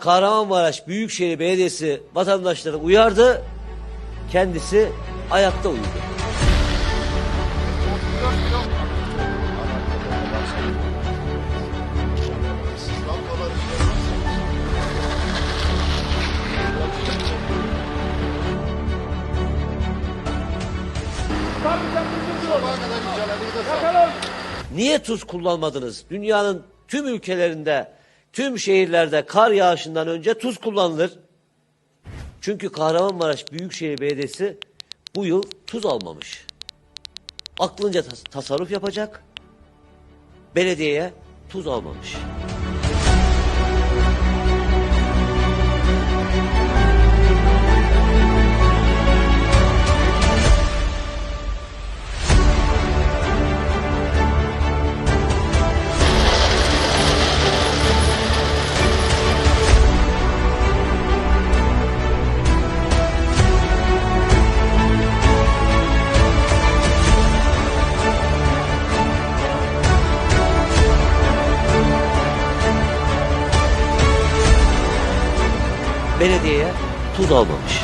Kahramanmaraş Büyükşehir Belediyesi vatandaşları uyardı. Kendisi ayakta uyudu. Niye tuz kullanmadınız? Dünyanın tüm ülkelerinde, tüm şehirlerde kar yağışından önce tuz kullanılır. Çünkü Kahramanmaraş Büyükşehir Belediyesi bu yıl tuz almamış. Aklınca tas- tasarruf yapacak. Belediyeye tuz almamış. Belediyeye tuz almamış.